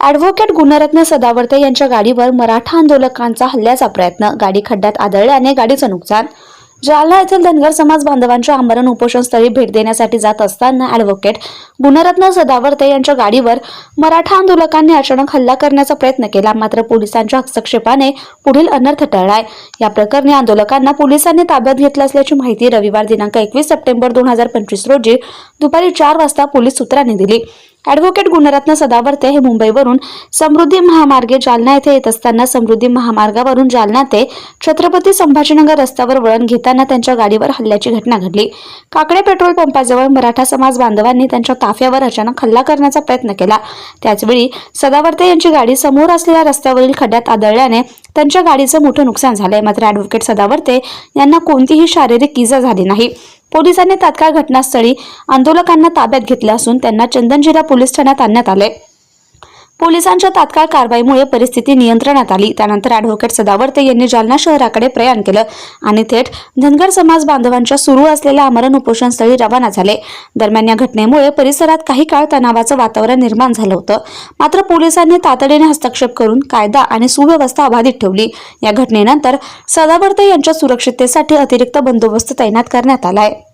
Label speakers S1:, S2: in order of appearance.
S1: Advocate Gunratna Sadavarte यांच्या गाडीवर मराठा आंदोलकांचा हल्ल्याचा प्रयत्न. गाडी खड्ड्यात आदळल्याने गाडीचं नुकसान. जालना येथील धनगर समाज बांधवांच्या आमरण उपोषणस्थळी भेट देण्यासाठी जात असताना ॲडव्होकेट गुणरत्न सदावर्ते यांच्या गाडीवर मराठा आंदोलकांनी अचानक हल्ला करण्याचा प्रयत्न केला. मात्र पोलिसांच्या हस्तक्षेपाने पुढील अनर्थ टळलाय. या प्रकरणी आंदोलकांना पोलिसांनी ताब्यात घेतलं असल्याची माहिती रविवार दिनांक एकवीस सप्टेंबर दोन हजार पंचवीस रोजी दुपारी चार वाजता पोलीस सूत्रांनी दिली. ॲडव्होकेट गुणरत्न सदावर्ते हे मुंबईवरून समृद्धी महामार्गे जालना येथे येत असताना समृद्धी महामार्गावरून जालना ते छत्रपती संभाजीनगर रस्त्यावर वळण घेताना त्यांच्या गाडीवर हल्ल्याची घटना घडली. काकडे पेट्रोल पंपाजवळ मराठा समाज बांधवांनी त्यांच्या ताफ्यावर अचानक हल्ला करण्याचा प्रयत्न केला. त्याचवेळी सदावर्ते यांची गाडी समोर असलेल्या रस्त्यावरील खड्ड्यात आदळल्याने त्यांच्या गाडीचं मोठं नुकसान झालंय. मात्र ॲडव्होकेट सदावर्ते यांना कोणतीही शारीरिक इजा झाली नाही. पोलिसांनी तात्काळ घटनास्थळी आंदोलकांना ताब्यात घेतले असून त्यांना चंदनजिरा पोलीस ठाण्यात आणण्यात आले. पोलिसांच्या तात्काळ कारवाईमुळे परिस्थिती नियंत्रणात आली. त्यानंतर ॲडव्होकेट सदावर्ते यांनी जालना शहराकडे प्रयाण केलं आणि थेट धनगर समाज बांधवांच्या सुरू असलेल्या आमरण उपोषणस्थळी रवाना झाले. दरम्यान या घटनेमुळे परिसरात काही काळ तणावाचं वातावरण निर्माण झालं होतं. मात्र पोलिसांनी तातडीने हस्तक्षेप करून कायदा आणि सुव्यवस्था अबाधित ठेवली. या घटनेनंतर सदावर्ते यांच्या सुरक्षिततेसाठी अतिरिक्त बंदोबस्त तैनात करण्यात आला आहे.